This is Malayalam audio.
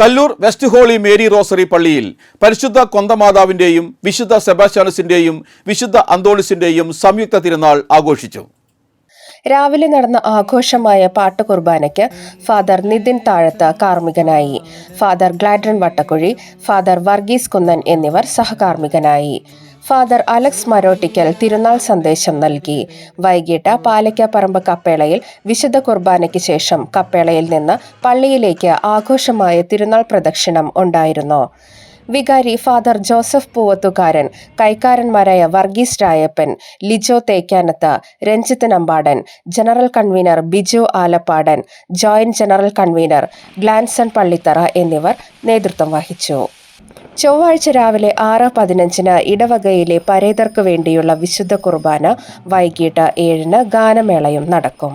Kallur west holy Mary rosary പള്ളിയിൽ പരിശുദ്ധ കൊന്തമാതാവിന്റെയും വിശുദ്ധ സെബാസ്റ്റ്യാനസിന്റെയും വിശുദ്ധ അന്തോളിസിന്റെയും സംയുക്ത തിരുനാൾ ആഘോഷിച്ചു. രാവിലെ നടന്ന ആഘോഷമായ പാട്ട് കുർബാനയ്ക്ക് ഫാദർ നിതിൻ താഴത്ത് കാർമ്മികനായി ഫാദർ ഗ്ലാഡ്രൻ വട്ടക്കുഴി ഫാദർ വർഗീസ് കുന്നൻ എന്നിവർ സഹകാർമ്മികനായി. ഫാദർ അലക്സ് മരോട്ടിക്കൽ തിരുനാൾ സന്ദേശം നൽകി. വൈകിട്ട് പാലയ്ക്കാപ്പറമ്പ് കപ്പേളയിൽ വിശുദ്ധ കുർബാനയ്ക്ക് ശേഷം കപ്പേളയിൽ നിന്ന് പള്ളിയിലേക്ക് ആഘോഷമായ തിരുനാൾ പ്രദക്ഷിണം ഉണ്ടായിരുന്നു. വികാരി father Joseph Poovathukaran കൈക്കാരന്മാരായ Varghese Rayappan Lijo Thekkanath Ranjith Nampadan general convener Biju Alappadan joint general convener Glanson Pallithara എന്നിവർ നേതൃത്വം വഹിച്ചു. ചൊവ്വാഴ്ച രാവിലെ ആറ് പതിനഞ്ചിന് ഇടവകയിലെ പരേതർക്ക് വേണ്ടിയുള്ള വിശുദ്ധ കുർബാന വൈകിട്ട് ഏഴിന് ഗാനമേളയും നടക്കും.